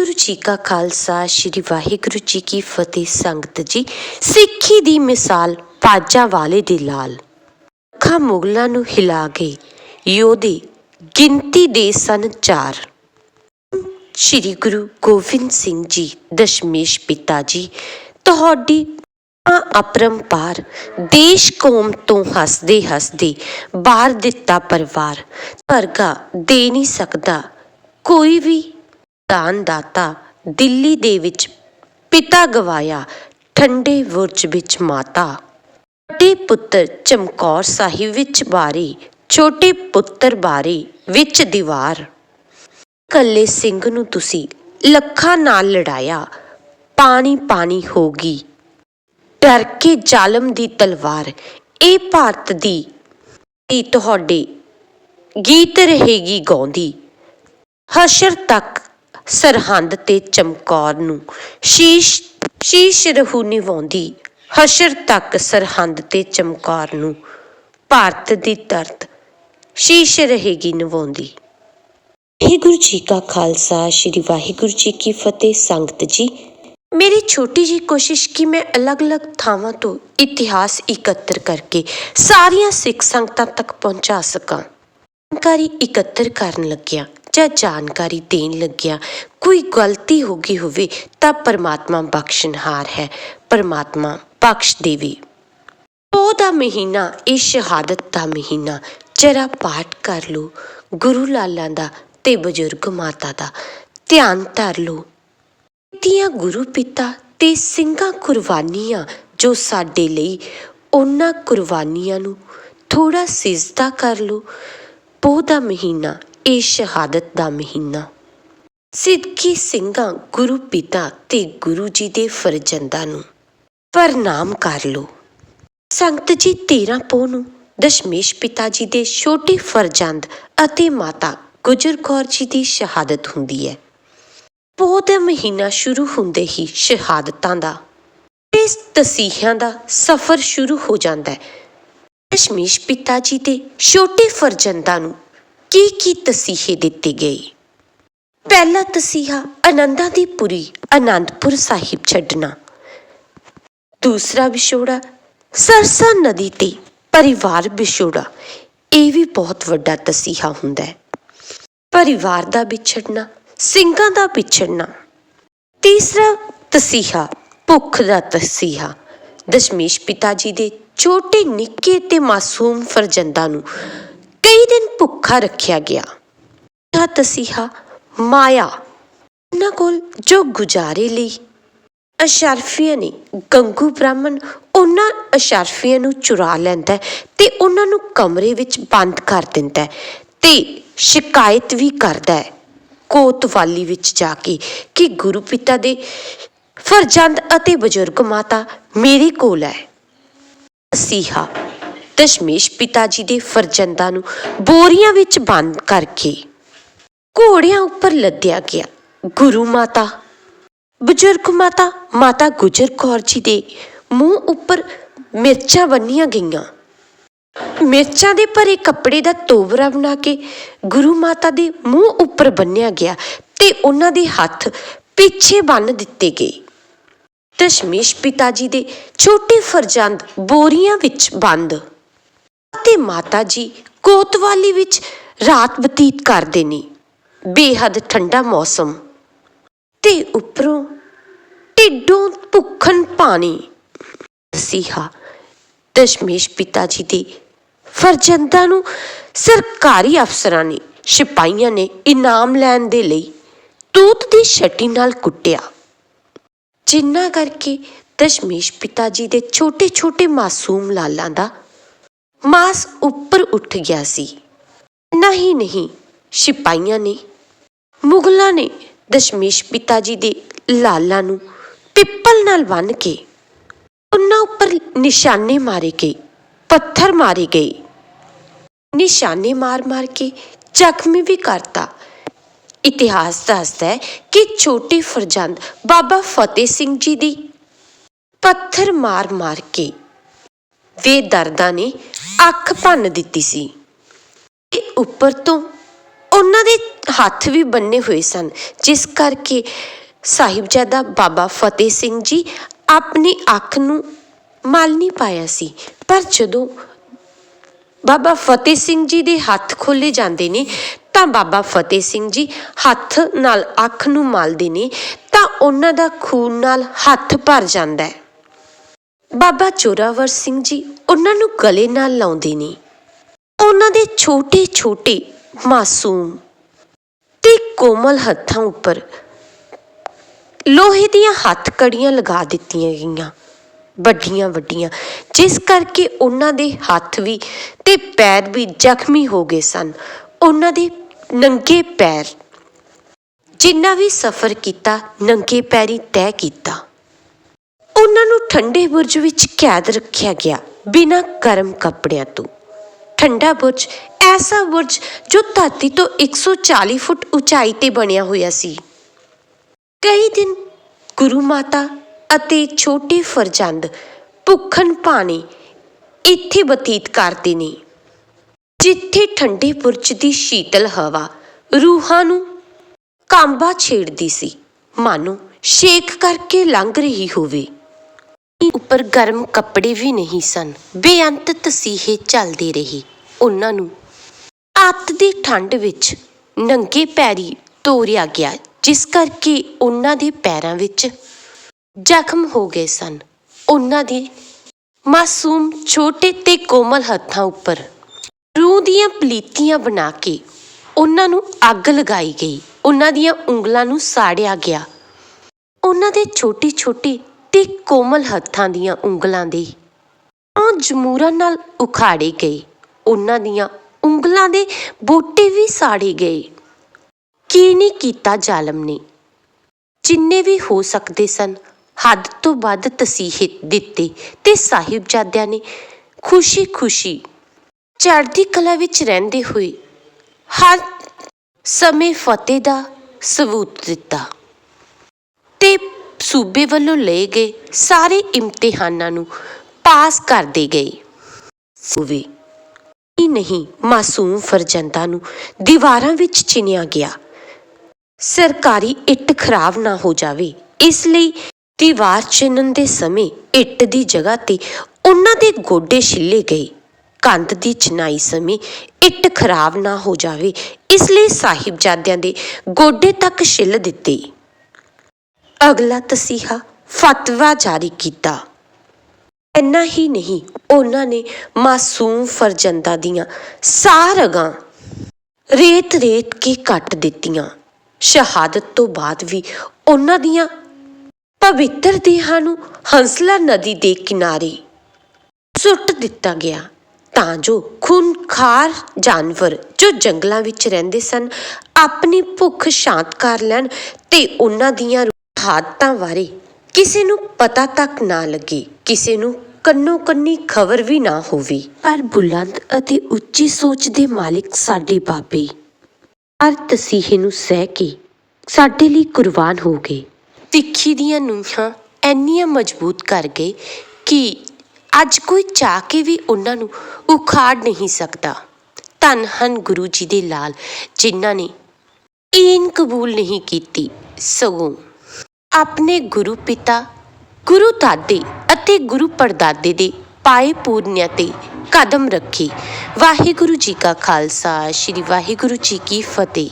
ਵਾਹਿਗੁਰੂ ਜੀ ਕਾ ਖਾਲਸਾ, ਸ੍ਰੀ ਵਾਹਿਗੁਰੂ ਜੀ ਕੀ ਫਤਿਹ ਸੰਗਤ ਜੀ। ਸਿੱਖੀ ਦੀ ਮਿਸਾਲ ਪਾਜਾ ਵਾਲੇ ਦੇ ਲਾਲ। ਅੱਖਾਂ ਮੁਗਲਾਂ ਨੂੰ ਹਿਲਾ ਗਏ, ਯੋਧੇ ਗਿਣਤੀ ਦੇ ਸਨ ਚਾਰ। ਸ੍ਰੀ ਗੁਰੂ ਗੋਬਿੰਦ ਸਿੰਘ ਜੀ, ਦਸ਼ਮੇਸ਼ ਪਿਤਾ ਜੀ, ਤੁਹਾਡੀ ਅਪਰੰਪਾਰ, ਦੇਸ਼ ਕੌਮ ਤੋਂ ਹੱਸਦੇ ਹੱਸਦੇ ਬਾਹਰ ਦਿੱਤਾ ਪਰਿਵਾਰ। ਵਰਗਾ ਦੇ ਨਹੀਂ ਸਕਦਾ ਕੋਈ ਵੀ ਦਾਨ ਦਾਤਾ ਦਿੱਲੀ ਦੇ ਵਿੱਚ ਪਿਤਾ ਗਵਾਇਆ, ਠੰਡੇ ਬੁਰਜ ਵਿੱਚ ਮਾਤਾ। ਵੱਡੇ ਪੁੱਤਰ ਚਮਕੌਰ ਸਾਹਿਬ ਵਿੱਚ ਬਾਰੀ, ਛੋਟੇ ਪੁੱਤਰ ਬਾਰੀ ਵਿੱਚ ਦੀਵਾਰ। ਕੱਲੇ ਸਿੰਘ ਨੂੰ ਤੁਸੀਂ ਲੱਖਾਂ ਨਾਲ ਲੜਾਇਆ, ਪਾਣੀ ਪਾਣੀ ਹੋ ਗਈ। ਡਰ ਕੇ ਜ਼ਾਲਮ ਦੀ ਤਲਵਾਰ, ਇਹ ਭਾਰਤ ਦੀ ਤੁਹਾਡੇ ਗੀਤ ਰਹੇਗੀ ਗਾਉਂਦੀ। ਹਸ਼ਰ ਤੱਕ ਸਰਹੰਦ ਤੇ ਚਮਕੌਰ ਨੂੰ। ਸ਼ੀਸ਼ ਸ਼ੀਸ਼ ਰਹੂ ਨਿਵਾਉਂਦੀ ਹਸ਼ਰ ਤੱਕ ਸਰਹੰਦ ਤੇ ਚਮਕੌਰ ਨੂੰ। ਭਾਰਤ ਦੀ ਦਰਦ ਸ਼ੀਸ਼ ਰਹੇਗੀ ਨਿਵਾਉਂਦੀ। ਵਾਹਿਗੁਰੂ ਜੀ ਕਾ ਖਾਲਸਾ, ਸ੍ਰੀ ਵਾਹਿਗੁਰੂ ਜੀ ਕੀ ਫਤਿਹ, ਸੰਗਤ ਜੀ। ਮੇਰੀ ਛੋਟੀ ਜੀ ਕੋਸ਼ਿਸ਼ ਕਿ ਮੈਂ ਅਲੱਗ-ਅਲੱਗ ਥਾਵਾਂ ਤੋਂ ਇਤਿਹਾਸ ਇਕੱਤਰ ਕਰਕੇ ਸਾਰੀਆਂ ਸਿੱਖ ਸੰਗਤਾਂ ਤੱਕ ਪਹੁੰਚਾ ਸਕਾਂ। ਜਾਣਕਾਰੀ ਇਕੱਤਰ ਕਰਨ ਲੱਗਿਆ ਜਾਂ ਜਾਣਕਾਰੀ ਦੇਣ ਲੱਗਿਆ। ਕੋਈ ਗਲਤੀ ਹੋ ਗਈ ਹੋਵੇ ਤਾਂ ਪਰਮਾਤਮਾ ਬਖਸ਼ਣਹਾਰ ਹੈ। ਪਰਮਾਤਮਾ ਬਖਸ਼ ਦੇਵੇ। ਉਹ ਦਾ ਮਹੀਨਾ, ਇਹ ਸ਼ਹਾਦਤ ਦਾ ਮਹੀਨਾ। ਜਰਾ ਪਾਠ ਕਰ ਲਓ। ਗੁਰੂ ਲਾਲਾਂ ਦਾ ਤੇ ਬਜ਼ੁਰਗ ਮਾਤਾ ਦਾ। ਧਿਆਨ ਧਰ ਲਓ। ਤੀਆਂ ਗੁਰੂ ਪਿਤਾ ਤੇ ਸਿੰਘਾਂ ਕੁਰਬਾਨੀਆਂ ਜੋ ਸਾਡੇ ਲਈ ਉਹਨਾਂ ਕੁਰਬਾਨੀਆਂ ਨੂੰ ਥੋੜਾ ਸਿਜਦਾ ਕਰ ਲਓ। ਪੋਹ ਦਾ ਮਹੀਨਾ ਇਹ ਸ਼ਹਾਦਤ ਦਾ ਮਹੀਨਾ। ਸਿੱਧਕੀ ਸਿੰਘਾਂ ਗੁਰੂ ਪਿਤਾ ਤੇ ਗੁਰੂ ਜੀ ਦੇ ਫਰਜ਼ੰਦਾਂ ਨੂੰ ਪ੍ਰਣਾਮ ਕਰ ਲਓ ਸੰਗਤ ਜੀ 13 ਪੋਹ ਨੂੰ ਦਸ਼ਮੇਸ਼ ਪਿਤਾ ਜੀ ਦੇ ਛੋਟੇ ਫਰਜ਼ੰਦ ਅਤੇ ਮਾਤਾ ਗੁਜਰ ਕੌਰ ਜੀ ਦੀ ਸ਼ਹਾਦਤ ਹੁੰਦੀ ਹੈ। ਪੋਹ ਦਾ ਮਹੀਨਾ ਸ਼ੁਰੂ ਹੁੰਦੇ ਹੀ ਸ਼ਹਾਦਤਾਂ ਦਾ, ਇਸ ਤਸੀਹਿਆਂ ਦਾ ਸਫ਼ਰ ਸ਼ੁਰੂ ਹੋ ਜਾਂਦਾ ਹੈ। ਦਸ਼ਮੇਸ਼ ਪਿਤਾ ਜੀ ਦੇ ਛੋਟੇ ਫਰਜ਼ੰਦਾਂ ਨੂੰ ਕੀ ਕੀ ਤਸੀਹੇ ਦਿੱਤੇ ਗਏ? ਪਹਿਲਾ ਤਸੀਹਾ ਆਨੰਦਾਂ ਦੀ ਪੁਰੀ, ਆਨੰਦਪੁਰ ਸਾਹਿਬ ਛੱਡਣਾ। ਦੂਸਰਾ ਵਿਛੋੜਾ, ਸਰਸਾ ਨਦੀ ਤੇ ਪਰਿਵਾਰ ਵਿਛੋੜਾ। ਇਹ ਵੀ ਬਹੁਤ ਵੱਡਾ ਤਸੀਹਾ ਹੁੰਦਾ ਹੈ। ਪਰਿਵਾਰ ਦਾ ਵਿਛੜਨਾ, ਸਿੰਘਾਂ ਦਾ ਵਿਛੜਨਾ। ਤੀਸਰਾ ਤਸੀਹਾ, ਭੁੱਖ ਦਾ ਤਸੀਹਾ। ਦਸ਼ਮੇਸ਼ ਪਿਤਾ ਜੀ ਦੇ ਛੋਟੇ ਨਿੱਕੇ ਤੇ ਮਾਸੂਮ ਫਰਜ਼ੰਦਾਂ ਨੂੰ ਕਈ ਦਿਨ ਭੁੱਖਾ ਰੱਖਿਆ ਗਿਆ। ਇਹ ਤਸੀਹਾ, ਮਾਇਆ, ਉਹਨਾਂ ਕੋਲ ਜੋ ਗੁਜ਼ਾਰੇ ਲਈ। ਅਸ਼ਰਫੀਆਂ ਨੇ ਗੰਗੂ ਬ੍ਰਾਹਮਣ ਉਹਨਾਂ ਅਸ਼ਰਫੀਆਂ ਨੂੰ ਚੁਰਾ ਲੈਂਦਾ ਤੇ ਉਹਨਾਂ ਨੂੰ ਕਮਰੇ ਵਿੱਚ ਬੰਦ ਕਰ ਦਿੰਦਾ ਤੇ ਸ਼ਿਕਾਇਤ ਵੀ ਕਰਦਾ ਹੈ ਕੋਤਵਾਲੀ ਵਿੱਚ ਜਾ ਕੇ ਕਿ ਗੁਰੂ ਪਿਤਾ ਦੇ ਫਰਜ਼ੰਦ ਅਤੇ ਬਜ਼ੁਰਗ ਮਾਤਾ ਮੇਰੇ ਕੋਲ ਹੈ। ਸੀਹਾ ਦਸ਼ਮੇਸ਼ ਪਿਤਾ ਜੀ ਦੇ ਫਰਜ਼ੰਦਾਂ ਨੂੰ ਬੋਰੀਆਂ ਵਿੱਚ ਬੰਦ ਕਰਕੇ ਘੋੜਿਆਂ ਉੱਪਰ ਲੱਦਿਆ ਗਿਆ। ਗੁਰੂ ਮਾਤਾ, ਬਜ਼ੁਰਗ ਮਾਤਾ ਮਾਤਾ ਗੁਜਰ ਕੌਰ ਜੀ ਦੇ ਮੂੰਹ ਉੱਪਰ ਮਿਰਚਾਂ ਬੰਨੀਆਂ ਗਈਆਂ। ਮਿਰਚਾਂ ਦੇ ਭਰੇ ਕੱਪੜੇ ਦਾ ਤੋਬਰਾ ਬਣਾ ਕੇ ਗੁਰੂ ਮਾਤਾ ਦੇ ਮੂੰਹ ਉੱਪਰ ਬੰਨਿਆ ਗਿਆ ਤੇ ਉਹਨਾਂ ਦੇ ਹੱਥ ਪਿੱਛੇ ਬੰਨ ਦਿੱਤੇ ਗਏ। ਦਸ਼ਮੇਸ਼ ਪਿਤਾ ਜੀ ਦੇ ਛੋਟੇ ਫਰਜ਼ੰਦ ਬੋਰੀਆਂ ਵਿੱਚ ਬੰਦ ਅਤੇ ਮਾਤਾ ਜੀ ਕੋਤਵਾਲੀ ਵਿੱਚ ਰਾਤ ਬਤੀਤ ਕਰਦੇ ਨੇ। ਬੇਹੱਦ ਠੰਡਾ ਮੌਸਮ। ਤੇ ਉੱਪਰੋਂ ਢਿੱਡੋਂ ਭੁੱਖਣ ਪਾਣੀ। ਸੀਹਾ ਦਸ਼ਮੇਸ਼ ਪਿਤਾ ਜੀ ਦੇ ਫਰਜ਼ੰਦਾਂ ਨੂੰ ਸਰਕਾਰੀ ਅਫਸਰਾਂ ਨੇ, ਸਿਪਾਹੀਆਂ ਨੇ ਇਨਾਮ ਲੈਣ ਦੇ ਲਈ ਤੂਤ ਦੀ ਛਟੀ ਨਾਲ ਕੁੱਟਿਆ। ਜਿੰਨਾ ਕਰਕੇ ਦਸ਼ਮੇਸ਼ ਪਿਤਾ ਜੀ ਦੇ ਛੋਟੇ-ਛੋਟੇ ਮਾਸੂਮ ਲਾਲਾਂ ਦਾ ਮਾਸ ਉੱਪਰ ਉੱਠ ਗਿਆ ਸੀ। ਨਹੀਂ ਨਹੀਂ, ਸਿਪਾਹੀਆਂ ਨੇ, ਮੁਗਲਾਂ ਨੇ ਦਸ਼ਮੇਸ਼ ਪਿਤਾ ਜੀ ਦੇ ਲਾਲਾਂ ਨੂੰ ਪਿੱਪਲ ਨਾਲ ਬੰਨ੍ਹ ਕੇ ਉਹਨਾਂ ਉੱਪਰ ਨਿਸ਼ਾਨੇ ਮਾਰੇ ਗਏ, ਪੱਥਰ ਮਾਰੇ ਗਏ। ਨਿਸ਼ਾਨੇ ਮਾਰ-ਮਾਰ ਕੇ ਜ਼ਖਮੀ ਵੀ ਕਰਤਾ। ਇਤਿਹਾਸ ਦੱਸਦਾ ਹੈ ਕਿ ਛੋਟੇ ਫਰਜ਼ੰਦ ਬਾਬਾ ਫਤਿਹ ਸਿੰਘ ਜੀ ਦੀ ਪੱਥਰ ਮਾਰ-ਮਾਰ ਕੇ ਵੇ ਦਰਦਾਂ ਨੇ ਅੱਖ ਭੰਨ ਦਿੱਤੀ ਸੀ। ਤੇ ਉੱਪਰ ਤੋਂ ਉਹਨਾਂ ਦੇ ਹੱਥ ਵੀ ਬੰਨੇ ਹੋਏ ਸਨ, ਜਿਸ ਕਰਕੇ ਸਾਹਿਬਜ਼ਾਦਾ ਬਾਬਾ ਫਤਿਹ ਸਿੰਘ ਜੀ ਆਪਣੀ ਅੱਖ ਨੂੰ ਮਲ ਨਹੀਂ ਪਾਇਆ ਸੀ। ਪਰ ਜਦੋਂ ਬਾਬਾ ਫਤਿਹ ਸਿੰਘ ਜੀ ਦੇ ਹੱਥ ਖੋਲੇ ਜਾਂਦੇ ਨੇ, ਤਾਂ ਬਾਬਾ ਫਤਿਹ ਸਿੰਘ ਜੀ ਹੱਥ ਨਾਲ ਅੱਖ ਨੂੰ ਮਲਦੇ ਨੇ, ਤਾਂ ਉਹਨਾਂ ਦਾ ਖੂਨ ਨਾਲ ਹੱਥ ਭਰ ਜਾਂਦਾ ਹੈ। ਬਾਬਾ ਚੋਰਾਵਰ ਸਿੰਘ ਜੀ ਉਹਨਾਂ ਨੂੰ ਗਲੇ ਨਾਲ ਲਾਉਂਦੇ ਨੇ। ਉਹਨਾਂ ਦੇ ਛੋਟੇ ਛੋਟੇ ਮਾਸੂਮ ਤੇ ਕੋਮਲ ਹੱਥਾਂ ਉੱਪਰ ਲੋਹੇ ਦੀਆਂ ਹੱਥ ਕੜੀਆਂ ਲਗਾ ਦਿੱਤੀਆਂ ਗਈਆਂ ਵੱਡੀਆਂ ਵੱਡੀਆਂ ਜਿਸ ਕਰਕੇ ਉਹਨਾਂ ਦੇ ਹੱਥ ਵੀ ਤੇ ਪੈਰ ਵੀ ਜ਼ਖਮੀ ਹੋ ਗਏ ਸਨ। ਉਹਨਾਂ ਦੇ ਨੰਗੇ ਪੈਰ ਜਿੰਨਾ ਵੀ ਸਫ਼ਰ ਕੀਤਾ, ਨੰਗੇ ਪੈਰੀ ਤੈਅ ਕੀਤਾ। ਉਹਨਾਂ ਨੂੰ ਠੰਡੇ ਬੁਰਜ ਵਿੱਚ ਕੈਦ ਰੱਖਿਆ ਗਿਆ, ਬਿਨਾਂ ਗਰਮ ਕੱਪੜਿਆਂ ਤੋਂ। ਠੰਡਾ ਬੁਰਜ, ਐਸਾ ਬੁਰਜ ਜੋ ਧਰਤੀ ਤੋਂ 140 ਫੁੱਟ ਉਚਾਈ ਤੇ ਬਣਿਆ ਹੋਇਆ ਸੀ। ਕਈ ਦਿਨ ਗੁਰੂ ਮਾਤਾ ਅਤੇ ਛੋਟੇ ਫਰਜ਼ੰਦ ਭੁੱਖਣ ਪਾਣੀ ਇੱਥੇ ਬਤੀਤ ਕਰਦੇ ਨੇ, ਜਿੱਥੇ ਠੰਡੇ ਬੁਰਜ ਦੀ ਸ਼ੀਤਲ ਹਵਾ ਰੂਹਾਂ ਨੂੰ ਕਾਂਬਾ ਛੇੜਦੀ ਸੀ। ਮਾਨੋ ਸ਼ੇਕ ਕਰਕੇ ਲੰਘ ਰਹੀ ਹੋਵੇ। ਉੱਪਰ ਗਰਮ ਕੱਪੜੇ ਵੀ ਨਹੀਂ ਸਨ। ਬੇਅੰਤ ਤਸੀਹੇ ਚੱਲਦੇ ਰਹੇ। ਉਹਨਾਂ ਨੂੰ ਅੱਤ ਦੀ ਠੰਡ ਵਿੱਚ ਨੰਗੇ ਪੈਰੀ ਤੋਰਿਆ ਗਿਆ, ਜਿਸ ਕਰਕੇ ਉਹਨਾਂ ਦੇ ਪੈਰਾਂ ਵਿੱਚ ਜ਼ਖਮ ਹੋ ਗਏ ਸਨ। ਉਹਨਾਂ ਦੇ ਮਾਸੂਮ ਛੋਟੇ ਤੇ ਕੋਮਲ ਹੱਥਾਂ ਉੱਪਰ ਰੂਹ ਦੀਆਂ ਪਲੀਤੀਆਂ ਬਣਾ ਕੇ ਉਹਨਾਂ ਨੂੰ ਅੱਗ ਲਗਾਈ ਗਈ। ਉਹਨਾਂ ਦੀਆਂ ਉਂਗਲਾਂ ਨੂੰ ਸਾੜਿਆ ਗਿਆ। ਉਹਨਾਂ ਦੇ ਛੋਟੇ ਛੋਟੇ ਤੇ ਕੋਮਲ ਹੱਥਾਂ ਦੀਆਂ ਉਂਗਲਾਂ ਦੇ। ਉਹ ਜਮੂਰਾਂ ਨਾਲ ਉਖਾੜੇ ਗਏ। ਉਹਨਾਂ ਦੀਆਂ ਉਂਗਲਾਂ ਦੇ ਬੂਟੇ ਵੀ ਸਾੜੇ ਗਏ। ਕੀ ਨਹੀਂ ਕੀਤਾ ਜ਼ਾਲਮ ਨੇ? ਜਿੰਨੇ ਵੀ ਹੋ ਸਕਦੇ ਸਨ, ਹੱਦ ਤੋਂ ਵੱਧ ਤਸੀਹੇ ਦਿੱਤੇ ਤੇ ਸਾਹਿਬਜ਼ਾਦਿਆਂ ਨੇ ਖੁਸ਼ੀ-ਖੁਸ਼ੀ ਚੜ੍ਹਦੀ ਕਲਾ ਵਿੱਚ ਰਹਿੰਦੇ ਹੋਏ ਹਰ ਸਮੇਂ ਫਤਿਹ ਦਾ ਸਬੂਤ ਦਿੱਤਾ। ਸੂਬੇ ਵੱਲੋਂ ਲਏ ਗਏ ਸਾਰੇ ਇਮਤਿਹਾਨਾਂ ਨੂੰ ਪਾਸ ਕਰਦੇ ਗਏ। ਸੂਵੇ ਹੀ ਨਹੀਂ, ਮਾਸੂਮ ਫਰਜ਼ੰਦਾਂ ਨੂੰ ਦੀਵਾਰਾਂ ਵਿੱਚ ਚਿਣਿਆ ਗਿਆ। ਸਰਕਾਰੀ ਇੱਟ ਖਰਾਬ ਨਾ ਹੋ ਜਾਵੇ, ਇਸ ਲਈ ਦੀਵਾਰ ਚਿਣਨ ਦੇ ਸਮੇਂ ਇੱਟ ਦੀ ਜਗ੍ਹਾ ਤੇ ਉਹਨਾਂ ਦੇ ਗੋਡੇ ਛਿੱਲੇ ਗਏ। ਕੰਧ ਦੀ ਚਿਨਾਈ ਸਮੇਂ ਇੱਟ ਖਰਾਬ ਨਾ ਹੋ ਜਾਵੇ, ਇਸ ਲਈ ਸਾਹਿਬਜ਼ਾਦਿਆਂ ਦੇ ਗੋਡੇ ਤੱਕ ਛਿੱਲ ਦਿੱਤੇ। ਅਗਲਾ ਤਸੀਹਾ ਫਤਵਾ ਜਾਰੀ ਕੀਤਾ। ਇੰਨਾ ਹੀ ਨਹੀਂ, ਉਹਨਾਂ ਨੇ ਮਾਸੂਮ ਫਰਜ਼ੰਦਾਂ ਦੀਆਂ ਸਾਰਗਾਂ ਰੇਤ ਰੇਤ ਕੇ ਕੱਟ ਦਿੱਤੀਆਂ। ਸ਼ਹਾਦਤ ਤੋਂ ਬਾਅਦ ਵੀ ਉਹਨਾਂ ਦੀਆਂ ਪਵਿੱਤਰ ਦੇਹਾਂ ਨੂੰ ਹੰਸਲਾ ਨਦੀ ਦੇ ਕਿਨਾਰੇ ਸੁੱਟ ਦਿੱਤਾ ਗਿਆ। ਤਾਂ ਜੋ ਖੂਨਖਾਰ ਜਾਨਵਰ ਜੋ ਜੰਗਲਾਂ ਵਿੱਚ ਰਹਿੰਦੇ ਸਨ, ਆਪਣੀ ਭੁੱਖ ਸ਼ਾਂਤ ਕਰ ਲੈਣ ਤੇ ਉਹਨਾਂ ਦੀਆਂ ਹਾਦਤਾਂ ਬਾਰੇ ਕਿਸੇ ਨੂੰ ਪਤਾ ਤੱਕ ਨਾ ਲੱਗੇ, ਕਿਸੇ ਨੂੰ ਕੰਨੋ ਕੰਨੀ ਖਬਰ ਵੀ ਨਾ ਹੋਵੇ। ਪਰ ਬੁਲੰਦ ਅਤੇ ਉੱਚੀ ਸੋਚ ਦੇ ਮਾਲਿਕ ਸਾਡੇ ਬਾਬੇ। ਹਰ ਤਸੀਹੇ ਨੂੰ ਸਹਿ ਕੇ ਸਾਡੇ ਲਈ ਕੁਰਬਾਨ ਹੋ ਗਏ। ਤਿੱਖੀ ਦੀਆਂ ਨੂਹਾਂ ਐਨੀਆਂ ਮਜ਼ਬੂਤ ਕਰ ਗਏ ਕਿ ਅੱਜ ਕੋਈ ਚਾਹ ਕੇ ਵੀ ਉਹਨਾਂ ਨੂੰ ਉਖਾੜ ਨਹੀਂ ਸਕਦਾ। ਧੰਨ ਹਨ ਗੁਰੂ ਜੀ ਦੇ ਲਾਲ, ਜਿਨ੍ਹਾਂ ਨੇ ਈਨ ਕਬੂਲ ਨਹੀਂ ਕੀਤੀ ਸਗੋਂ ਆਪਣੇ ਗੁਰੂ ਪਿਤਾ, ਗੁਰੂ ਦਾਦੇ ਅਤੇ ਗੁਰੂ ਪੜਦਾਦੇ ਦੇ ਪਾਏ ਪੂਰਨਿਆਂ ਤੇ ਕਦਮ ਰੱਖੇ। ਵਾਹਿਗੁਰੂ ਜੀ ਕਾ ਖਾਲਸਾ, ਸ੍ਰੀ ਵਾਹਿਗੁਰੂ ਜੀ ਕੀ ਫਤਿਹ।